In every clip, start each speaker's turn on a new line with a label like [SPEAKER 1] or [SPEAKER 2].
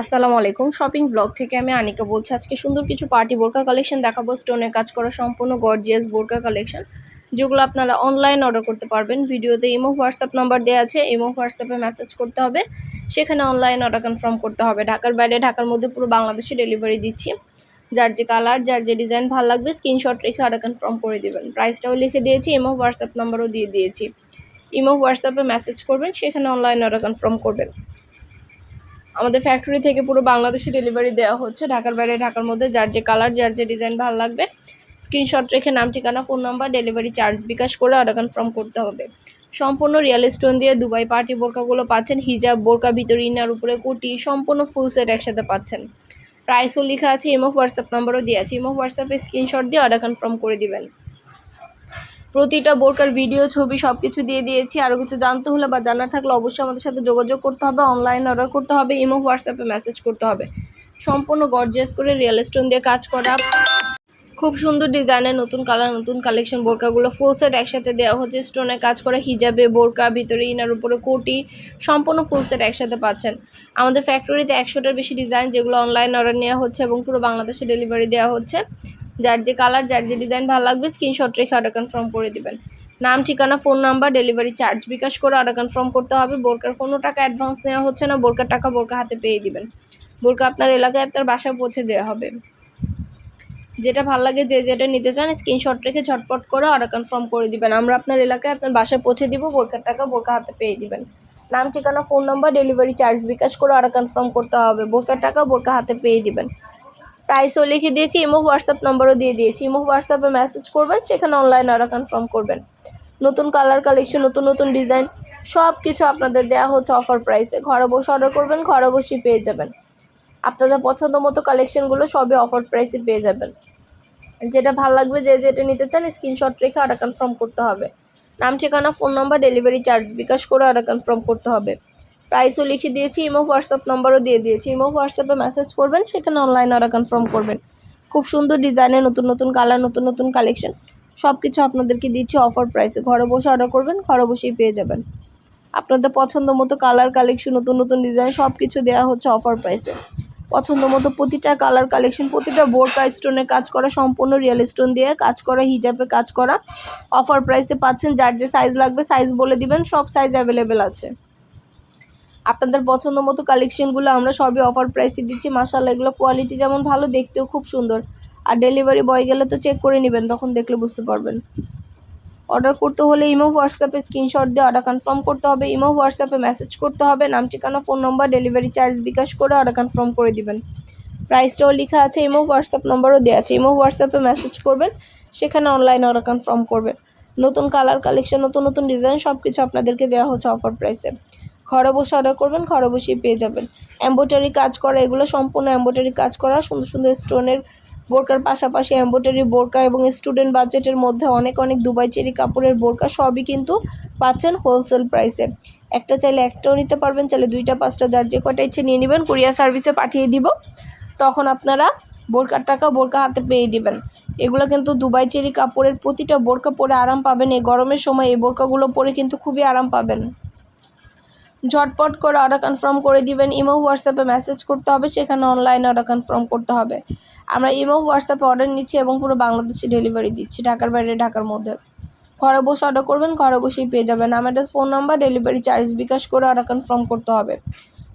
[SPEAKER 1] আসসালামু আলাইকুম। Shopping blog থেকে আমি আনিকা বলছি, আজকে সুন্দর কিছু পার্টি বোরকা কালেকশন দেখাবো। স্টোনের কাজ করা সম্পূর্ণ গর্জিয়াস বোরকা কালেকশন। যেগুলো আপনারা অনলাইন অর্ডার করতে পারবেন। ভিডিওতে ইমো হোয়াটসঅ্যাপ নাম্বার দেওয়া আছে। ইমো হোয়াটসঅ্যাপে মেসেজ করতে হবে। সেখানে অনলাইন অর্ডার কনফার্ম করতে হবে। ঢাকার বাইরে, ঢাকার মধ্যে পুরো বাংলাদেশে ডেলিভারি দিচ্ছি। যার যে কালার যার যে ডিজাইন ভালো লাগবে স্ক্রিনশট রেখে অর্ডার কনফার্ম করে দেবেন। প্রাইসটাও লিখে দিয়েছি, ইমো হোয়াটসঅ্যাপ নাম্বারও দিয়ে দিয়েছি। ইমো হোয়াটসঅ্যাপে মেসেজ করবেন, সেখানে অনলাইন অর্ডার কনফার্ম করবেন। আমাদের ফ্যাক্টরি থেকে পুরো বাংলাদেশে ডেলিভারি দেওয়া হচ্ছে। ঢাকার বাইরে, ঢাকার মধ্যে যার যে কালার যার যে ডিজাইন ভালো লাগবে স্ক্রিনশট রেখে নাম, ঠিকানা phone number delivery charge bKash করে অর্ডার কনফার্ম করতে হবে। সম্পূর্ণ রিয়েল স্টোন দিয়ে দুবাই পার্টি বোরকাগুলো পাচ্ছেন। হিজাব, বোরকা, ভিতরে ইনার, উপরে কুটি সম্পূর্ণ ফুল সেট একসাথে পাচ্ছেন। প্রাইসও লেখা আছে ইমো হোয়াটসঅ্যাপ নাম্বারও দিয়ে আছে। ইমো হোয়াটসঅ্যাপে স্ক্রিনশট দিয়ে অর্ডার কনফার্ম করে দিবেন। প্রতিটা বোরকার ভিডিও ছবি সব কিছু দিয়ে দিয়েছি। আরও কিছু জানতে হলে বা জানার থাকলে অবশ্যই আমাদের সাথে যোগাযোগ করতে হবে অনলাইন অর্ডার করতে হবে, ইমো হোয়াটসঅ্যাপে মেসেজ করতে হবে। সম্পূর্ণ গর্জিয়াস করে রিয়েল স্টোন দিয়ে কাজ করা। খুব সুন্দর ডিজাইনের নতুন কালার নতুন কালেকশন বোরকাগুলো ফুল সেট একসাথে দেওয়া হচ্ছে। স্টোনে কাজ করা হিজাবে, বোরকা, ভিতরে ইনার উপরে কোটি, সম্পূর্ণ ফুল সেট একসাথে পাচ্ছেন। আমাদের ফ্যাক্টরিতে একশোটার বেশি ডিজাইন যেগুলো অনলাইন অর্ডার নেওয়া হচ্ছে এবং পুরো বাংলাদেশে ডেলিভারি দেওয়া হচ্ছে। যার যে কালার যার যে ডিজাইন ভালো লাগবে স্ক্রিনশট রেখে অর্ডার কনফার্ম করে দিবেন। নাম, ঠিকানা phone number delivery charge bKash করে অর্ডার কনফার্ম করতে হবে। বোরকার কোনো টাকা অ্যাডভান্স নেওয়া হচ্ছে না, বোরকার টাকা বোরকা হাতে পেয়ে দিবেন। বোরকা আপনার এলাকায় আপনার বাসায় পৌঁছে দেওয়া হবে। যেটা ভালো লাগে, যে যেটা নিতে চান স্ক্রিনশট রেখে ঝটপট করে অর্ডার কনফার্ম করে দিবেন। আমরা আপনার এলাকায় আপনার বাসায় পৌঁছে দিব, বোরকার টাকা বোরকা হাতে পেয়ে দিবেন। নাম, ঠিকানা phone number delivery charge bKash করে অর্ডার কনফার্ম করতে হবে। বোরকার টাকা বোরকা হাতে পেয়ে দিবেন। প্রাইসও লিখে দিয়েছি ইমো হোয়াটসঅ্যাপ নাম্বারও দিয়ে দিয়েছি। ইমো হোয়াটসঅ্যাপে মেসেজ করবেন, সেখানে অনলাইন অর্ডার কনফার্ম করবেন। নতুন কালার কালেকশন নতুন নতুন ডিজাইন সব কিছু আপনাদের দেওয়া হচ্ছে অফার প্রাইসে ঘরে বসে অর্ডার করবেন, ঘরে বসেই পেয়ে যাবেন। আপনাদের পছন্দ মতো কালেকশনগুলো সবই অফার প্রাইসে পেয়ে যাবেন। যেটা ভালো লাগবে, যে যেটা নিতে চান স্ক্রিনশট রেখে অর্ডার কনফার্ম করতে হবে। নাম, ঠিকানা phone number delivery charge bKash করে অর্ডার কনফার্ম করতে হবে। প্রাইসও লিখে দিয়েছি ইমো হোয়াটসঅ্যাপ নাম্বারও দিয়ে দিয়েছি। ইমো হোয়াটসঅ্যাপে মেসেজ করবেন, সেখানে অনলাইন অর্ডার কনফার্ম করবেন। খুব সুন্দর ডিজাইনের নতুন নতুন কালার নতুন নতুন কালেকশন সব কিছু আপনাদেরকে দিচ্ছি অফার প্রাইসে ঘরে বসে অর্ডার করবেন, ঘরে বসেই পেয়ে যাবেন। আপনাদের পছন্দ মতো কালার কালেকশন নতুন নতুন ডিজাইন সব কিছু দেওয়া হচ্ছে অফার প্রাইসে পছন্দ মতো প্রতিটা কালার কালেকশন প্রতিটা বোর্ড বোরকা স্টোনে কাজ করা, সম্পূর্ণ রিয়েল স্টোন দিয়ে কাজ করা, হিজাবে কাজ করা। অফার প্রাইসে পাচ্ছেন, যার যে সাইজ লাগবে সাইজ বলে দিবেন, সব সাইজ অ্যাভেলেবেল আছে। আপনাদের পছন্দ মতো কালেকশনগুলো আমরা সবই অফার প্রাইসে দিচ্ছি। মাসাল্লাহ এগুলো কোয়ালিটি যেমন ভালো, দেখতেও খুব সুন্দর। আর ডেলিভারি বয় গেলে তো চেক করে নেবেন, তখন দেখলে বুঝতে পারবেন। অর্ডার করতে হলে ইমো হোয়াটসঅ্যাপে স্ক্রিনশট দিয়ে অর্ডার কনফার্ম করতে হবে। ইমো হোয়াটসঅ্যাপে মেসেজ করতে হবে। নাম, ঠিকানা phone number delivery charge bKash করে অর্ডার কনফার্ম করে দিবেন। প্রাইসটাও লেখা আছে, ইমো হোয়াটসঅ্যাপ নম্বরও দেওয়া আছে। ইমো হোয়াটসঅ্যাপে মেসেজ করবেন, সেখানে অনলাইনে অর্ডার কনফার্ম করবেন। নতুন কালার কালেকশন নতুন নতুন ডিজাইন সব কিছু আপনাদেরকে দেওয়া হচ্ছে অফার প্রাইসে ঘরে বসে অর্ডার করবেন ঘরে বসেই পেয়ে যাবেন। এম্ব্রয়ডারি কাজ করা, এগুলো সম্পূর্ণ এম্ব্রয়ডারি কাজ করা, সুন্দর সুন্দর স্টোনের বোরকার পাশাপাশি এম্ব্রয়ডারি বোরকা এবং স্টুডেন্ট বাজেটের মধ্যে অনেক অনেক দুবাই চেরি কাপড়ের বোরকা সবই কিন্তু পাচ্ছেন হোলসেল প্রাইসে একটা চাইলে একটাও নিতে পারবেন, চাইলে দুইটা, পাঁচটা, যার যে কটা ইচ্ছে নিয়ে নেবেন কুরিয়ার সার্ভিসে পাঠিয়ে দিব। তখন আপনারা বোরকার টাকা বোরকা হাতে পেয়ে দিবেন। এগুলো কিন্তু দুবাই চেরি কাপড়ের প্রতিটা বোরকা পরে আরাম পাবেন, এই গরমের সময় এই বোরকাগুলো পরে কিন্তু খুবই আরাম পাবেন। ঝটপট করে অর্ডার কনফার্ম করে দিবেন। ইমো হোয়াটসঅ্যাপে মেসেজ করতে হবে, সেখানে অনলাইনে অর্ডার কনফার্ম করতে হবে। আমরা ইমো হোয়াটসঅ্যাপে অর্ডার নিচ্ছি এবং পুরো বাংলাদেশে ডেলিভারি দিচ্ছি, ঢাকার বাইরে, ঢাকার মধ্যে। ঘরে বসে অর্ডার করবেন, ঘরে বসেই পেয়ে যাবেন। আমাদের phone number delivery charge bKash করে অর্ডার কনফার্ম করতে হবে।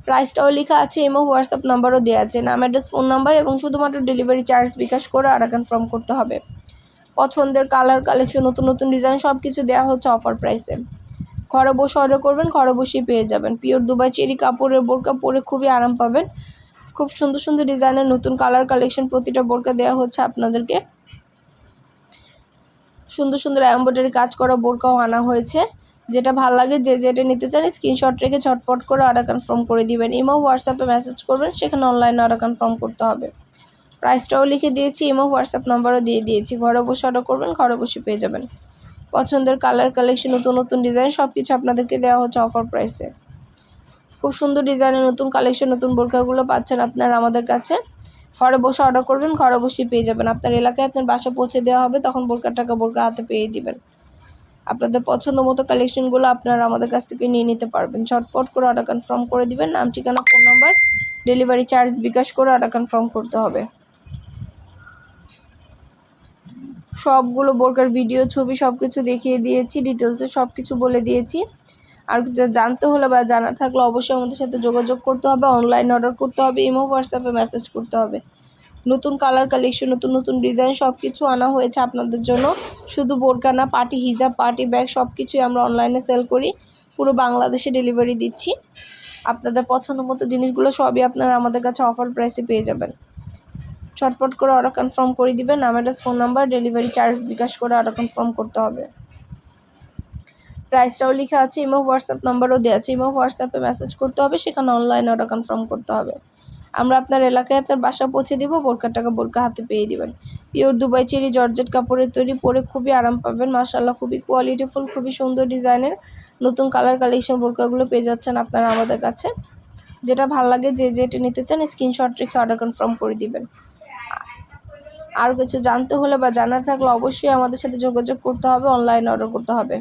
[SPEAKER 1] প্রাইসটাও লেখা আছে, ইমো হোয়াটসঅ্যাপ নাম্বারও দেওয়া আছে। নাম অ্যাড্রেস ফোন নাম্বার এবং শুধুমাত্র ডেলিভারি চার্জ বিকাশ করে অর্ডার কনফার্ম করতে হবে। পছন্দের কালার কালেকশন নতুন নতুন ডিজাইন সব কিছু দেওয়া হচ্ছে অফার প্রাইসে ঘরে বসে অর্ডার করবেন ঘরে বসেই পেয়ে যাবেন। পিওর দুবাই চেরি কাপড়ের বোরকা পরে খুবই আরাম পাবেন। খুব সুন্দর সুন্দর ডিজাইনের নতুন কালার কালেকশন প্রতিটা বোরকা দেওয়া হচ্ছে আপনাদেরকে। সুন্দর সুন্দর এম্ব্রয়ডারি কাজ করা বোরকাও আনা হয়েছে। যেটা ভালো লাগে, যে যেটা নিতে চান স্ক্রিনশট রেখে ঝটপট করে অর্ডার কনফার্ম করে দিবেন। ইমো হোয়াটসঅ্যাপে মেসেজ করবেন, সেখানে অনলাইনে অর্ডার কনফার্ম করতে হবে। প্রাইসটাও লিখে দিয়েছি, ইমো হোয়াটসঅ্যাপ নাম্বারও দিয়ে দিয়েছি। ঘরে বসে অর্ডার করবেন, ঘরে বসে পেয়ে যাবেন। পছন্দের কালার কালেকশন নতুন নতুন ডিজাইন সব কিছু আপনাদেরকে দেওয়া হচ্ছে অফার প্রাইসে খুব সুন্দর ডিজাইনের নতুন কালেকশন নতুন বোরকাগুলো পাচ্ছেন আপনারা আমাদের কাছে। ঘরে বসে অর্ডার করবেন, ঘরে বসেই পেয়ে যাবেন। আপনার এলাকায় আপনার বাসা পৌঁছে দেওয়া হবে, তখন বোরকার টাকা বোরকা হাতে পেয়ে দিবেন। আপনাদের পছন্দ মতো কালেকশনগুলো আপনারা আমাদের কাছ থেকে নিয়ে নিতে পারবেন। ঝটপট করে অর্ডার কনফার্ম করে দিবেন। নাম, ঠিকানা phone number delivery charge bKash করে অর্ডার কনফার্ম করতে হবে। সবগুলো বোরকার ভিডিও ছবি সব কিছু দেখিয়ে দিয়েছি ডিটেলসে সব কিছু বলে দিয়েছি। আর জানতে হলে বা জানা থাকলে অবশ্যই আমাদের সাথে যোগাযোগ করতে হবে অনলাইন অর্ডার করতে হবে ইমো হোয়াটসঅ্যাপে মেসেজ করতে হবে। নতুন কালার কালেকশন নতুন নতুন ডিজাইন সব কিছু আনা হয়েছে আপনাদের জন্য। শুধু বোরকা না পার্টি হিজাব পার্টি ব্যাগ সব কিছুই আমরা অনলাইনে সেল করি। পুরো বাংলাদেশে ডেলিভারি দিচ্ছি। আপনাদের পছন্দ মতো জিনিসগুলো সবই আপনারা আমাদের কাছে অফার প্রাইসে পেয়ে যাবেন। ছটপট করে অর্ডার কনফার্ম করে দিবেন নাম address phone number delivery charge bKash করে অর্ডার কনফার্ম করতে হবে। প্রাইসটাও লেখা আছে ইমো হোয়াটসঅ্যাপ নাম্বারও দেওয়া আছে ইমো হোয়াটসঅ্যাপে মেসেজ করতে হবে, সেখানে অনলাইনে অর্ডার কনফার্ম করতে হবে। আমরা আপনার এলাকায় আপনার বাসা পৌঁছে দিব বোরকার টাকা বোরকা হাতে পেয়ে দিবেন। পিওর দুবাই চেরি জর্জেট কাপড়ের তৈরি, পরে খুবই আরাম পাবেন মাসাল্লাহ খুবই কোয়ালিটিফুল খুবই সুন্দর ডিজাইনের। নতুন কালার কালেকশন বোরকাগুলো পেয়ে যাচ্ছেন আপনারা আমাদের কাছে। যেটা ভালো লাগে, যে যেটা নিতে চান স্ক্রিনশট রেখে অর্ডার কনফার্ম করে দিবেন। আর কিছু জানতে হলে বা জানা থাকলে অবশ্যই আমাদের সাথে যোগাযোগ করতে হবে অনলাইন অর্ডার করতে হবে।